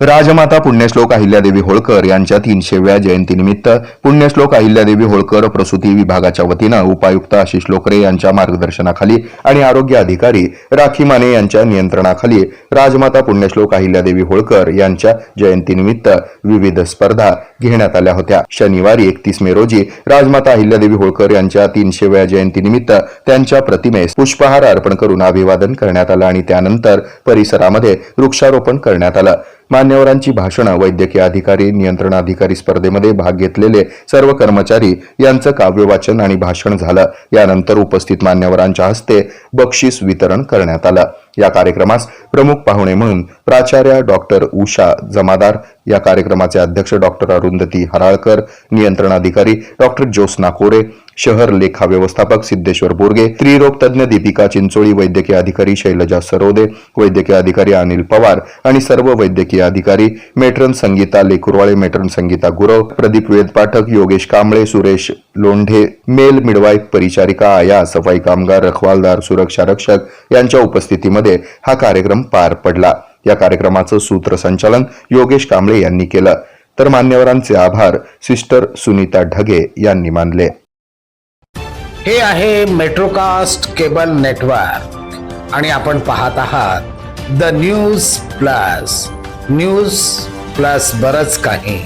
राजमाता पुण्यश्लोक अहिल्यादेवी होळकर यांच्या तीनशेव्या जयंतीनिमित्त पुण्यश्लोक अहिल्यादेवी होळकर प्रसूती विभागाच्या वतीनं उपायुक्त आशिष लोकरे यांच्या मार्गदर्शनाखाली आणि आरोग्य अधिकारी राखी माने यांच्या नियंत्रणाखाली राजमाता पुण्यश्लोक अहिल्यादेवी होळकर यांच्या जयंतीनिमित्त विविध स्पर्धा घेण्यात आल्या होत्या. शनिवारी एकतीस मे रोजी राजमाता अहिल्यादेवी होळकर यांच्या तीनशेव्या जयंतीनिमित्त त्यांच्या प्रतिमेस पुष्पहार अर्पण करून अभिवादन करण्यात आलं आणि त्यानंतर परिसरामध्ये वृक्षारोपण करण्यात आलं. मान्यवरांची भाषणं वैद्यकीय अधिकारी नियंत्रण अधिकारी स्पर्धेमध्ये भाग घेतलेले सर्व कर्मचारी यांचं काव्यवाचन आणि भाषण झालं. यानंतर उपस्थित मान्यवरांच्या हस्ते बक्षीस वितरण करण्यात आलं. या कार्यक्रमास प्रमुख पाहुणे म्हणून प्राचार्य डॉक्टर उषा जमादार या कार्यक्रमाचे अध्यक्ष डॉक्टर अरुंधती हराळकर नियंत्रणाधिकारी डॉक्टर ज्योत्स्ना कोरे शहर लेखा व्यवस्थापक सिद्धेश्वर बोरगे स्त्रीरोग तज्ज्ञ दीपिका चिंचोळी वैद्यकीय अधिकारी शैलजा सरोदे वैद्यकीय अधिकारी अनिल पवार आणि सर्व वैद्यकीय अधिकारी matron Sangita Lekurwale matron Sangita Gurav Pradeep Ved Pathak Yogesh Kamble Suresh Londhe male midwife परिचारिका आया सफाई कामगार रखवालदार सुरक्षा रक्षक यांच्या उपस्थितीमध्ये हा कार्यक्रम पार पडला. या कार्यक्रमाचं सूत्रसंचालन योगेश कांबळे यांनी केलं. तर मान्यवरांचे आभार सिस्टर सुनीता ढगे यांनी मानले. हे आहे मेट्रोकास्ट केबल नेटवर्क. आणि आपण पाहत आहात the news plus. News plus बरच काही.